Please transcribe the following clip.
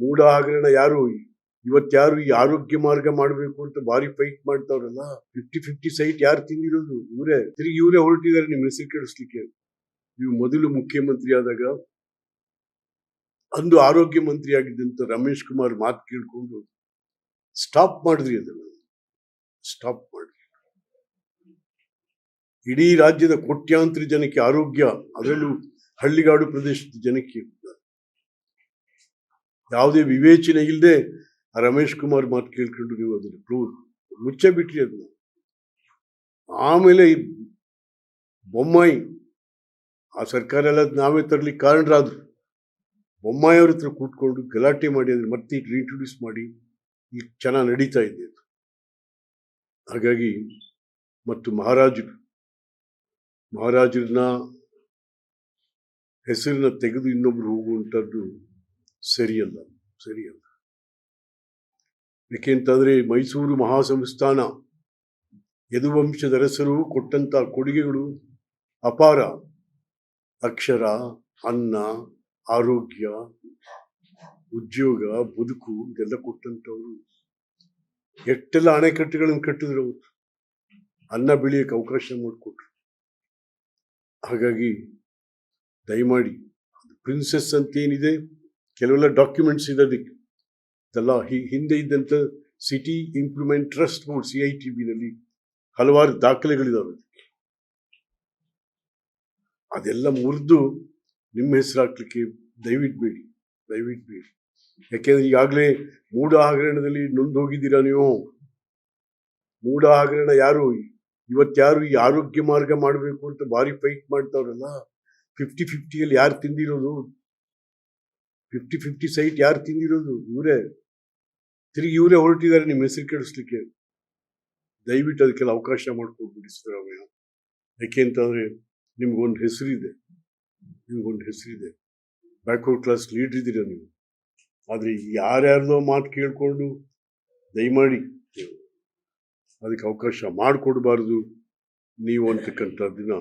ಮೂಢ ಹಗರಣ ಯಾರು ಇವತ್ಯಾರು ಈ ಆರೋಗ್ಯ ಮಾರ್ಗ ಮಾಡಬೇಕು ಅಂತ ಭಾರಿ ಫೈಟ್ ಮಾಡ್ತಾವ್ರಲ್ಲ? ಫಿಫ್ಟಿ ಫಿಫ್ಟಿ ಸೈಟ್ ಯಾರು ತಿಂದಿರೋದು? ಇವರೇ. ತಿರುಗಿ ಇವರೇ ಹೊರಟಿದ್ದಾರೆ ನಿಮ್ಮ ಹೆಸರು ಕೇಳಿಸ್ಲಿಕ್ಕೆ. ನೀವು ಮೊದಲು ಮುಖ್ಯಮಂತ್ರಿ ಆದಾಗ ಅಂದು ಆರೋಗ್ಯ ಮಂತ್ರಿ ಆಗಿದ್ದಂತ ರಮೇಶ್ ಕುಮಾರ್ ಮಾತು ಕೇಳ್ಕೊಂಡು ಸ್ಟಾಪ್ ಮಾಡಿದ್ರಿ ಅದನ್ನ ಸ್ಟಾಪ್ ಮಾಡಿದ್ರಿ. ಇಡೀ ರಾಜ್ಯದ ಕೋಟ್ಯಾಂತರ ಜನಕ್ಕೆ ಆರೋಗ್ಯ, ಅದರಲ್ಲೂ ಹಳ್ಳಿಗಾಡು ಪ್ರದೇಶದ ಜನಕ್ಕೆ ಯಾವುದೇ ವಿವೇಚನೆ ಇಲ್ಲದೆ ರಮೇಶ್ ಕುಮಾರ್ ಮಾತು ಕೇಳ್ಕೊಂಡು ನೀವು ಅದನ್ನು ಪ್ರೂವ್ ಮುಚ್ಚೆ ಬಿಟ್ರಿ ಅದನ್ನ ಆಮೇಲೆ ಬೊಮ್ಮಾಯಿ, ಆ ಸರ್ಕಾರ ಎಲ್ಲ ನಾವೇ ತರಲಿಕ್ಕೆ ಕಾರಣರಾದ್ರು. ಬೊಮ್ಮಾಯಿ ಅವ್ರ ಹತ್ರ ಕೂತ್ಕೊಂಡು ಗಲಾಟೆ ಮಾಡಿ, ಅದನ್ನು ಮತ್ತೆ ರೀಇಂಟ್ರೊಡ್ಯೂಸ್ ಮಾಡಿ ಈಗ ಚೆನ್ನಾಗಿ ನಡೀತಾ ಇದೆ ಅದು. ಹಾಗಾಗಿ ಮತ್ತು ಮಹಾರಾಜರು, ಮಹಾರಾಜರನ್ನ ಹೆಸರನ್ನ ತೆಗೆದು ಇನ್ನೊಬ್ರು ಹೋಗುವಂಥದ್ದು ಸರಿಯಲ್ಲ ಸರಿಯಲ್ಲ. ಏಕೆಂತಂದರೆ ಮೈಸೂರು ಮಹಾಸಂಸ್ಥಾನ ಯದುವಂಶದ ಅರಸರು ಕೊಟ್ಟಂತ ಕೊಡುಗೆಗಳು ಅಪಾರ. ಅಕ್ಷರ, ಅನ್ನ, ಆರೋಗ್ಯ, ಉದ್ಯೋಗ, ಬದುಕು ಇದೆಲ್ಲ ಕೊಟ್ಟಂತವ್ರು ಎಷ್ಟೆಲ್ಲ ಅಣೆಕಟ್ಟುಗಳನ್ನು ಕಟ್ಟಿದ್ರು ಅವರು. ಅನ್ನ ಬೆಳೆಯಕ್ಕೆ ಅವಕಾಶ ಮಾಡಿಕೊಟ್ರು. ಹಾಗಾಗಿ ದಯಮಾಡಿ ಪ್ರಿನ್ಸೆಸ್ ಅಂತ ಏನಿದೆ ಕೆಲವೆಲ್ಲ ಡಾಕ್ಯುಮೆಂಟ್ಸ್ ಇದೆಲ್ಲ ಹಿ- ಹಿಂದೆ ಇದ್ದಂಥ city improvement trust board C I T ಬಿನಲ್ಲಿ ಹಲವಾರು ದಾಖಲೆಗಳಿದಾವೆ. ಅದೆಲ್ಲ ಮುರಿದು ನಿಮ್ಮ ಹೆಸರು ಹಾಕ್ಲಿಕ್ಕೆ ದಯವಿಟ್ಟು ಬೇಡಿ ದಯವಿಟ್ಟು ಬೇಡಿ. ಯಾಕೆಂದ್ರೆ ಈಗಾಗಲೇ ಮೂಢ ಹಗರಣದಲ್ಲಿ ನೊಂದು ಹೋಗಿದ್ದೀರಾ ನೀವು? ಮೂಢ ಹಗರಣ ಯಾರು? ಇವತ್ತ್ಯಾರು ಈ ಆರೋಗ್ಯ ಮಾರ್ಗ ಮಾಡಬೇಕು ಅಂತ ಭಾರಿ ಫೈಟ್ ಮಾಡ್ತಾವ್ರಲ್ಲ? ಫಿಫ್ಟಿ ಫಿಫ್ಟಿಯಲ್ಲಿ ಯಾರು ತಿಂದಿರೋದು? ಫಿಫ್ಟಿ ಫಿಫ್ಟಿ ಸೈಟ್ ಯಾರು ತಿಂದಿರೋದು? ಇವರೇ. ತಿರುಗಿ ಇವರೇ ಹೊರಟಿದ್ದಾರೆ ನಿಮ್ಮ ಹೆಸರು ಕೆಡಿಸ್ಲಿಕ್ಕೆ ದಯವಿಟ್ಟು ಅದಕ್ಕೆಲ್ಲ ಅವಕಾಶ ಮಾಡಿಕೊಡ್ಬಿಡಿ ಸಿದ್ದರಾಮಯ್ಯ. ಯಾಕೆ ಅಂತಂದರೆ ನಿಮ್ಗೊಂದು ಹೆಸರಿದೆ. ನಿಮ್ಗೊಂದು ಹೆಸರಿದೆ. ಬ್ಯಾಕ್ವರ್ಡ್ ಕ್ಲಾಸ್ ಲೀಡರ್ ಇದ್ದೀರ ನೀವು? ಆದರೆ ಯಾರ್ಯಾರ್ದೋ ಮಾತು ಕೇಳಿಕೊಂಡು ದಯಮಾಡಿ ಅದಕ್ಕೆ ಅವಕಾಶ ಮಾಡಿಕೊಡ್ಬಾರ್ದು. ನೀವು ಅಂತಕ್ಕಂಥದ್ದನ್ನ